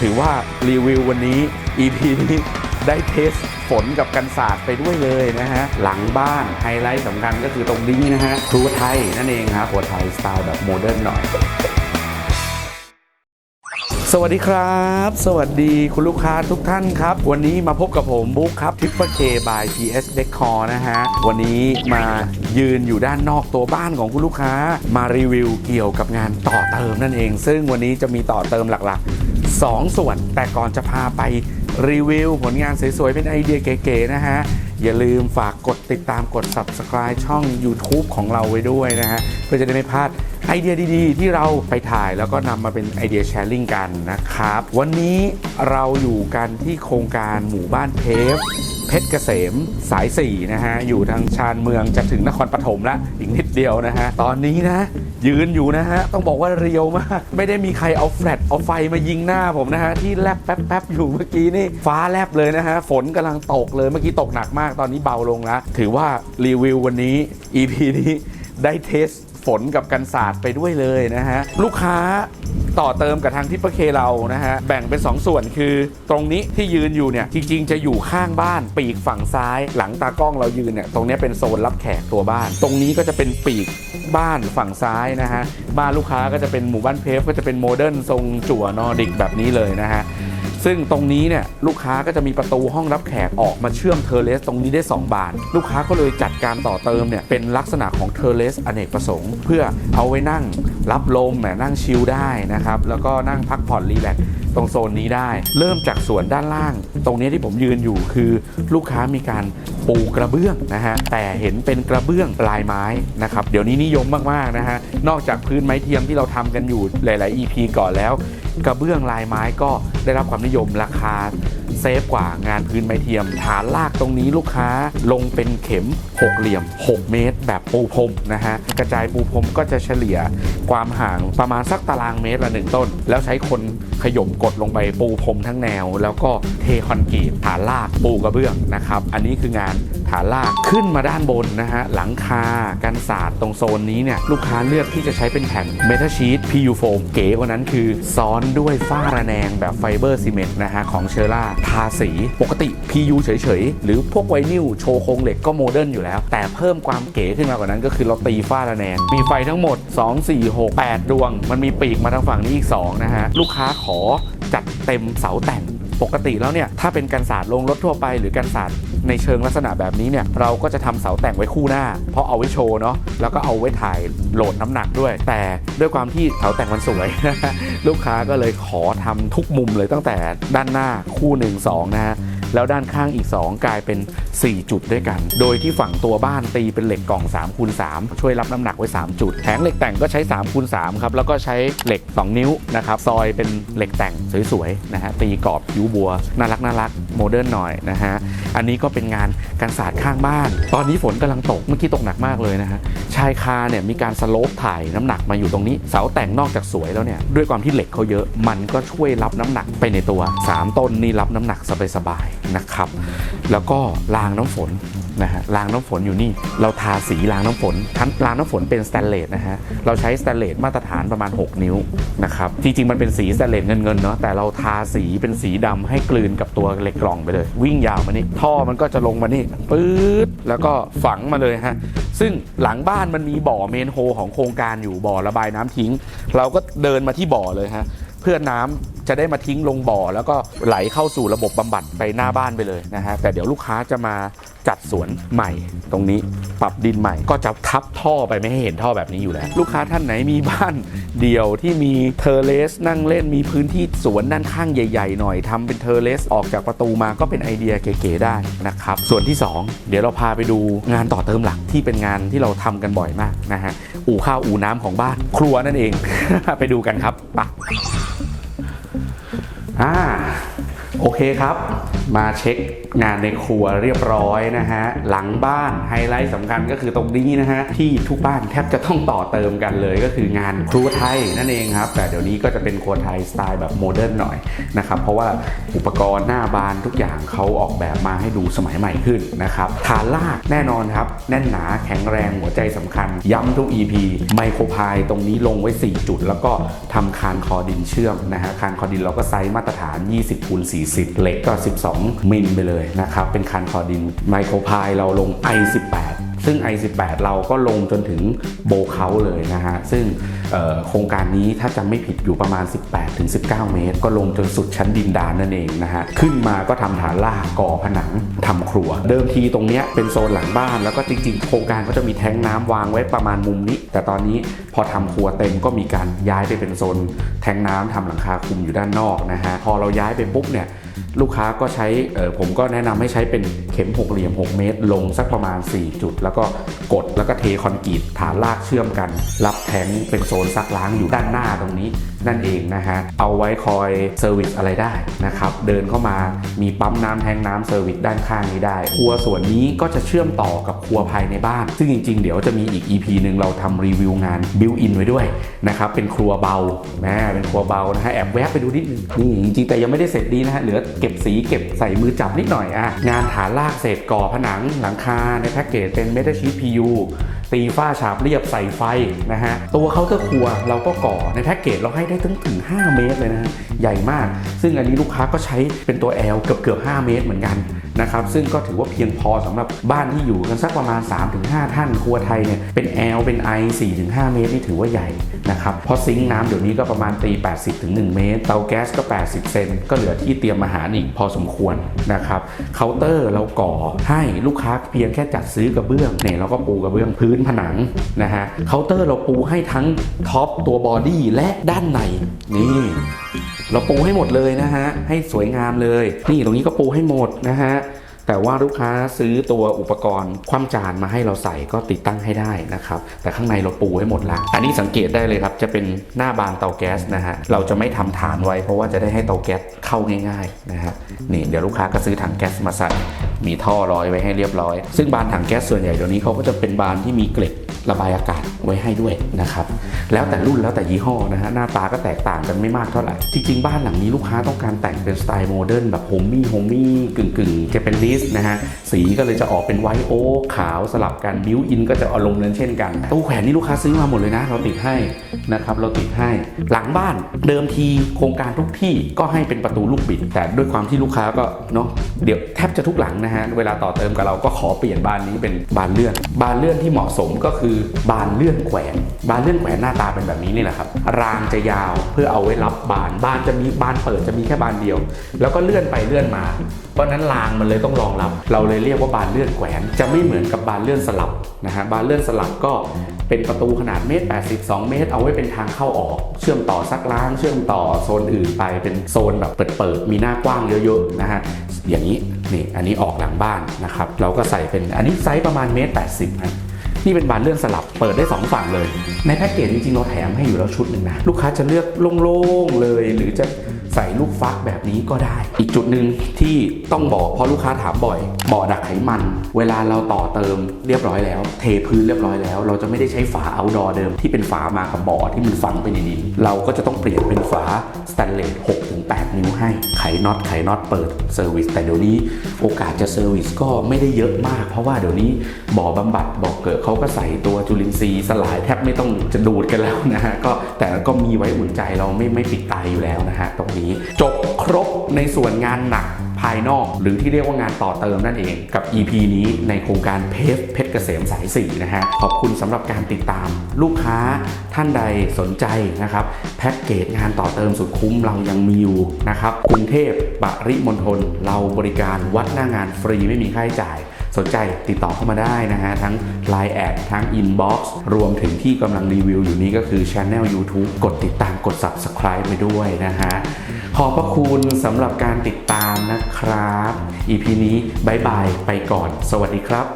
ถือว่ารีวิววันนี้ EP นี้ได้เทสฝนกับกันศาสตร์ไปด้วยเลยนะฮะ หลังบ้านไฮไลท์สำคัญก็คือตรงนี้นะฮะ ครัวไทยนั่นเองครับครัวไทยสไตล์แบบโมเดิร์นหน่อยสวัสดีครับ สวัสดีคุณลูกค้าทุกท่านครับ วันนี้มาพบกับผมบุ๊คครับทิปเปอร์เคบาย PS Decor นะฮะ วันนี้มายืนอยู่ด้านนอกตัวบ้านของคุณลูกค้า มารีวิวเกี่ยวกับงานต่อเติมนั่นเอง ซึ่งวันนี้จะมีต่อเติมหลักๆ 2ส่วน แต่ก่อนจะพาไปรีวิวผลงานสวยๆ เป็นไอเดียเก๋ๆนะฮะ อย่าลืมฝากกดติดตามกด subscribe ช่อง YouTube ของเราไว้ด้วยนะฮะ เพื่อจะได้ไม่พลาดไอเดียดีๆ ที่เราไปถ่ายแล้วก็นำมาเป็นไอเดียแชร์ลิงกันนะครับ วันนี้เราอยู่กันที่โครงการหมู่บ้านเพฟเพชรเกษมสาย4นะฮะ อยู่ทางชานเมืองจะถึงนครปฐมล้วอีกนิดเดียวนะฮะ ตอนนี้นะ ยืนอยู่นะฮะ ต้องบอกว่าเรียวมาก ไม่ได้มีใครเอาแฟลชเอาไฟมายิงหน้าผมนะฮะ ที่แลบแป๊บๆอยู่เมื่อกี้นี่ ฟ้าแลบเลยนะฮะ ฝนกำลังตกเลยเมื่อกี้ตกหนักมากตอนนี้เบาลงแล้วถือว่ารีวิววันนี้ EP นี้ได้เทสฝนกับกันศาสตร์ไปด้วยเลยนะฮะ ลูกค้า ต่อเติมกับทางทิปเปอร์เคเรานะฮะแบ่งเป็น 2 ส่วนคือตรงนี้ที่ยืนอยู่เนี่ยจริงๆ จะอยู่ข้างบ้านปีกฝั่งซ้าย หลังตากล้องเรายืนเนี่ยตรงนี้เป็นโซนรับแขกตัวบ้าน ตรงนี้ก็จะเป็นปีกบ้านฝั่งซ้ายนะฮะบ้านลูกค้าก็จะเป็นหมู่บ้านเพฟก็จะเป็นโมเดิร์นทรงจั่วนอร์ดิกแบบนี้เลยนะฮะ ซึ่งตรงนี้เนี่ยลูกค้าก็จะมีประตูห้องรับแขกออกมาเชื่อมเทอร์เลสตรงนี้ได้ 2 บาน ลูกค้าก็เลยจัดการต่อเติมเนี่ยเป็นลักษณะของเทอร์เลสอเนกประสงค์ เพื่อเอาไว้นั่งรับลมแหมนั่งชิลได้นะครับแล้วก็นั่งพักผ่อนรีแลกซ์ ตรงโซนนี้ได้ เริ่มจากส่วนด้านล่าง ตรงนี้ที่ผมยืนอยู่คือลูกค้ามีการปูกระเบื้องนะฮะแต่เห็นเป็นกระเบื้องลายไม้นะครับเดี๋ยวนี้นิยมมากๆนะฮะนอกจากพื้นไม้เทียมที่เราทำกันอยู่หลาย ๆ EP ก่อนแล้ว กระเบื้องลายไม้ก็ได้รับความนิยมราคา เซฟกว่างานพื้นไม้เทียม ฐานลากตรงนี้ลูกค้าลงเป็นเข็มหกเหลี่ยม 6 เมตร แบบปูพรมนะฮะกระจายปูพรมก็จะเฉลี่ยความห่างประมาณสักตารางเมตรละหนึ่งต้น แล้วใช้คนขย่มกดลงไปปูพรมทั้งแนว แล้วก็เทคอนกรีตฐานลากปูกระเบื้องนะครับ อันนี้คืองานฐานลากขึ้นมาด้านบนนะฮะหลังคากันศาสตร์ตรงโซนนี้เนี่ยลูกค้าเลือกที่จะใช้เป็นแผ่นเมทัลชีต PU foam เก๋กว่านั้นคือซ้อนด้วยฝ้าระแนงแบบไฟเบอร์ซีเมนต์นะฮะของเชอร่าทาสีปกติ PU เฉยๆ หรือพวกไวนิลโชว์โครงเหล็กก็โมเดิร์นอยู่แล้ว แต่เพิ่มความเก๋ขึ้นมากว่านั้นก็คือเราตีฝ้าระแนง มีไฟทั้งหมด 2 4 6 8 ดวง มันมีปีกมาทางฝั่งนี้อีก 2 นะฮะ ลูกค้าขอจัดเต็มเสาแต่ง ปกติแล้วเนี่ยถ้าเป็นกันศาสตร์ลงรถทั่วไป หรือกันศาสตร์ในเชิงลักษณะแบบนี้เนี่ยเราก็จะทำเสาแต่งไว้คู่หน้า เพราะเอาไว้โชว์เนาะแล้วก็เอาไว้ถ่ายโหลดน้ำหนักด้วย แต่ด้วยความที่เสาแต่งมันสวย ลูกค้าก็เลยขอทำทุกมุมเลยตั้งแต่ด้านหน้าคู่1 2นะฮะ แล้วด้านข้างอีก 2 กลายเป็น 4 จุดด้วยกัน โดยที่ฝั่งตัวบ้านตีเป็นเหล็กกล่อง3คูณ3ช่วยรับน้ำหนักไว้ 3 จุดแผงเหล็กแต่งก็ใช้3คูณ3ครับแล้วก็ใช้เหล็ก 2 นิ้วนะครับซอยเป็นเหล็กแต่งสวยๆนะฮะตีกรอบคิ้วบัวน่ารักน่ารักโมเดิร์นหน่อยนะฮะอันนี้ก็เป็นงานการศาสตร์ข้างบ้าน ตอนนี้ฝนกำลังตกเมื่อกี้ตกหนักมากเลยนะฮะชายคาเนี่ยมีการสโลปถ่ายน้ำหนักมาอยู่ตรงนี้ เสาแต่งนอกจากสวยแล้วเนี่ยด้วยความที่เหล็กเขาเยอะมันก็ช่วยรับน้ำหนักไปในตัว 3 ต้นนี่รับน้ำหนักสบายๆ นะครับ แล้วก็รางน้ำฝนนะฮะรางน้ำฝนอยู่นี่เราทาสีรางน้ำฝน ทั้งรางน้ำฝนเป็นสแตนเลสนะฮะเราใช้สแตนเลสมาตรฐานประมาณ 6 นิ้วนะครับจริงๆมันเป็นสีสแตนเลสเงินๆเนาะแต่เราทาสีเป็นสีดำให้กลืนกับตัวเหล็กกล่องไปเลย วิ่งยาวมานี่ท่อมันก็จะลงมานี่ปื๊ดแล้วก็ฝังมาเลยฮะซึ่งหลังบ้านมันมีบ่อเมนโฮของโครงการอยู่บ่อระบายน้ำทิ้ง เราก็เดินมาที่บ่อเลยฮะเพื่อน้ำ จะได้มาทิ้งลงบ่อ แล้วก็ไหลเข้าสู่ระบบบำบัดไปหน้าบ้านไปเลยนะฮะแต่เดี๋ยวลูกค้าจะมาจัดสวนใหม่ตรงนี้ปรับดินใหม่ก็จะทับท่อไปไม่ให้เห็นท่อแบบนี้อยู่แล้ว ลูกค้าท่านไหนมีบ้านเดี่ยวที่มีเทอร์เลสนั่งเล่นมีพื้นที่สวนด้านข้างใหญ่ ๆ หน่อยทำเป็นเทอร์เลสออกจากประตูมาก็เป็นไอเดียเก๋ๆได้นะครับส่วนที่ 2 เดี๋ยวเราพาไปดูงานต่อเติมหลักที่เป็นงานที่เราทำกันบ่อยมากนะฮะอู่ข้าวอู่น้ำของบ้านครัวนั่นเอง ไปดูกันครับไป อ่า โอเคครับ มาเช็คงานในครัวเรียบร้อยนะฮะ หลังบ้านไฮไลท์สำคัญก็คือตรงนี้นะฮะ ที่ทุกบ้านแทบจะต้องต่อเติมกันเลยก็คืองานครัวไทยนั่นเองครับ แต่เดี๋ยวนี้ก็จะเป็นครัวไทยสไตล์แบบโมเดิร์นหน่อยนะครับ เพราะว่าอุปกรณ์หน้าบานทุกอย่างเขาออกแบบมาให้ดูสมัยใหม่ขึ้นนะครับฐานลากแน่นอนครับ แน่นหนาแข็งแรงหัวใจสำคัญ ย้ำทุก EP ไมโครพายตรงนี้ลงไว้ 4 จุด แล้วก็ทำคานคอดินเชื่อมนะฮะคานคอดินเราก็ไซส์มาตรฐาน 20คูณ40เหล็กก็ 12มิลไปเลยนะครับ เป็นคานคอดินไมโครพายเราลง i18 ซึ่ง i18 เราก็ลงจนถึงโบเขาเลยนะฮะ ซึ่งโครงการนี้ถ้าจำไม่ผิดอยู่ประมาณ 18-19 เมตร ก็ลงจนสุดชั้นดินดานนั่นเองนะฮะ ขึ้นมาก็ทำฐานลากก่อผนังทำครัว เดิมทีตรงเนี้ยเป็นโซนหลังบ้าน แล้วก็จริงๆ โครงการก็จะมีแท้งน้ำวางไว้ประมาณมุมนี้ แต่ตอนนี้พอทำครัวเต็มก็มีการย้ายไปเป็นโซนแท้งน้ำทำหลังคาคลุมอยู่ด้านนอกนะฮะ พอเราย้ายไปปุ๊บเนี่ย ลูกค้าก็ใช้ผมก็แนะนำให้ใช้เป็นเข็มหกเหลี่ยม 6 เมตร ลงสักประมาณ 4 จุด แล้วก็กดแล้วก็เทคอนกรีตฐานลากเชื่อมกัน รับแทงเป็นโซนซักล้างอยู่ด้านหน้าตรงนี้นั่นเองนะฮะ เอาไว้คอยเซอร์วิสอะไรได้นะครับ เดินเข้ามามีปั๊มน้ำแทงน้ำเซอร์วิสด้านข้างนี้ได้ ครัวส่วนนี้ก็จะเชื่อมต่อกับครัวภายในบ้าน ซึ่งจริง ๆ เดี๋ยวจะมีอีก EP หนึ่งเราทำรีวิวงานบิวอินไว้ด้วยนะครับ เป็นครัวเบาแม่เป็นครัวเบานะฮะ แอบแวะไปดูนิดนึงนี่จริงๆแต่ยังไม่ได้เสร็จดีนะฮะ เหลือเก็บสีเก็บใส่มือจับนิดหน่อยอะงานฐานลากเศษก่อผนังหลังคาในแพ็กเกจเป็นเมทัลชีทพียูตีฝ้าฉาบเรียบใส่ไฟนะฮะ ตัวเคาน์เตอร์ครัวเราก็ก่อในแพ็กเกจเราให้ได้ถึงถึง 5 เมตรเลยนะฮะ ใหญ่มาก ซึ่งอันนี้ลูกค้าก็ใช้เป็นตัว L เกือบเกือบ5เมตรเหมือนกัน นะครับซึ่งก็ถือว่าเพียงพอสำหรับบ้านที่อยู่กันสักประมาณ 3-5 ท่านครัวไทยเนี่ยเป็น L เป็น I 4-5 เมตรนี่ถือว่าใหญ่นะครับเพราะซิงค์น้ำเดี๋ยวนี้ก็ประมาณตี 80ถึง1เมตร เตาแก๊สก็ 80 เซนก็เหลือที่เตรียมอาหารอีกพอสมควรนะครับเคาน์เตอร์เราก่อให้ลูกค้าเพียงแค่จัดซื้อกระเบื้องเนี่ยเราก็ปูกระเบื้องพื้นผนังนะฮะเคาน์เตอร์เราปูให้ทั้งท็อปตัวบอดี้และด้านในนี่เราปูให้หมดเลยนะฮะให้สวยงามเลย นี่ตรงนี้ก็ปูให้หมดนะฮะ แต่ว่าลูกค้าซื้อตัวอุปกรณ์คว่ำจานมาให้เราใส่ก็ติดตั้งให้ได้นะครับ แต่ข้างในเราปูให้หมดละอันนี้สังเกตได้เลยครับ จะเป็นหน้าบานเตาแก๊สนะฮะ เราจะไม่ทำฐานไว้เพราะว่าจะได้ให้เตาแก๊สเข้าง่ายๆนะฮะ นี่เดี๋ยวลูกค้าก็ซื้อถังแก๊สมาใส่ มีท่อร้อยไว้ให้เรียบร้อย ซึ่งบานถังแก๊สส่วนใหญ่เดี๋ยวนี้เขาก็จะเป็นบานที่มีเกล็ดระบายอากาศไว้ให้ด้วยนะครับ แล้วแต่รุ่นแล้วแต่ยี่ห้อนะฮะหน้าตาก็แตกต่างกันไม่มากเท่าไหร่ จริง ๆ บ้านหลังนี้ลูกค้าต้องการแต่งเป็นสไตล์โมเดิร์นแบบโฮมมี่โฮมมี่กึ่งกึ่งเจแปนนิสนะฮะ สีก็เลยจะออกเป็นไวท์โอ๊ขาวสลับกันบิวอินก็จะอารมณ์นั้นเช่นกัน ตู้แขวนนี่ลูกค้าซื้อมาหมดเลยนะ เราติดให้นะครับเราติดให้ หลังบ้านเดิมทีโครงการทุกที่ก็ให้เป็นประตูลูกบิด แต่ด้วยความที่ลูกค้าก็เนาะเดี๋ยวแทบจะทุกหลังนะฮะเวลาต่อเติมกับเราก็ขอเปลี่ยนบานนี้เป็นบานเลื่อน บานเลื่อนที่เหมาะสมก็คือบานเลื่อนแขวน บานเลื่อนแขวนหน้าตาเป็นแบบนี้นี่แหละครับ รางจะยาวเพื่อเอาไว้รับบาน บานจะมีบานเปิดจะมีแค่บานเดียว แล้วก็เลื่อนไปเลื่อนมา เพราะนั้นรางมันเลยต้องรองรับ เราเลยเรียกว่าบานเลื่อนแขวน จะไม่เหมือนกับบานเลื่อนสลับนะฮะบานเลื่อนสลับก็ เป็นประตูขนาดเมตร80 2เมตร เอาไว้เป็นทางเข้าออก เชื่อมต่อซักล้าง เชื่อมต่อโซนอื่นไปเป็นโซนแบบเปิดๆมีหน้ากว้างเยอะๆนะฮะอย่างนี้นี่อันนี้ออกหลังบ้านนะครับเราก็ใส่เป็นอันนี้ไซส์ประมาณเมตร80นะนี่เป็นบานเลื่อนสลับเปิดได้ 2 ฝั่งเลย ในแพ็กเกจจริงๆเราแถมให้อยู่แล้วชุดหนึ่งนะลูกค้าจะเลือกโล่งๆเลยหรือจะ ใส่ลูกฟักแบบนี้ก็ได้ อีกจุดหนึ่งที่ต้องบอกเพราะลูกค้าถามบ่อยบ่อดักไขมัน เวลาเราต่อเติมเรียบร้อยแล้ว เทพื้นเรียบร้อยแล้ว เราจะไม่ได้ใช้ฝาเอาดอเดิมที่เป็นฝามากับบ่อที่มันฝังไปในดินเราก็จะต้องเปลี่ยนเป็นฝาสแตนเลส6ถึง8นิ้วให้ไขน็อตไขน็อตเปิดเซอร์วิสแต่เดี๋ยวนี้โอกาสจะเซอร์วิสก็ไม่ได้เยอะมาก เพราะว่าเดี๋ยวนี้บ่อบำบัดบ่อเกิดเขาก็ใส่ตัวจุลินทรีย์สลายแทบไม่ต้องจะดูดกันแล้วนะฮะก็แต่ก็มีไว้อุ่นใจเราไม่ไม่ปิดตายอยู่แล้วนะฮะตรงนี้จบครบในส่วนงานหนักภายนอก หรือที่เรียกว่างานต่อเติมนั่นเองกับ EP นี้ในโครงการเพฟเพชรเกษมสายสีนะฮะ ขอบคุณสำหรับการติดตาม ลูกค้าท่านใดสนใจนะครับ แพ็กเกจงานต่อเติมสุดคุ้มเรายังมีอยู่นะครับกรุงเทพปริมณฑลเราบริการวัดหน้างานฟรีไม่มีค่าใช้จ่าย สนใจติดต่อเข้ามาได้นะฮะ ทั้ง Line แอดทั้ง Inbox รวมถึงที่กำลังรีวิวอยู่นี้ก็คือ Channel YouTube กดติดตามกด Subscribe ไปด้วยนะฮะ ขอบพระคุณสำหรับการติดตามนะครับ EP นี้บายบายไปก่อน สวัสดีครับ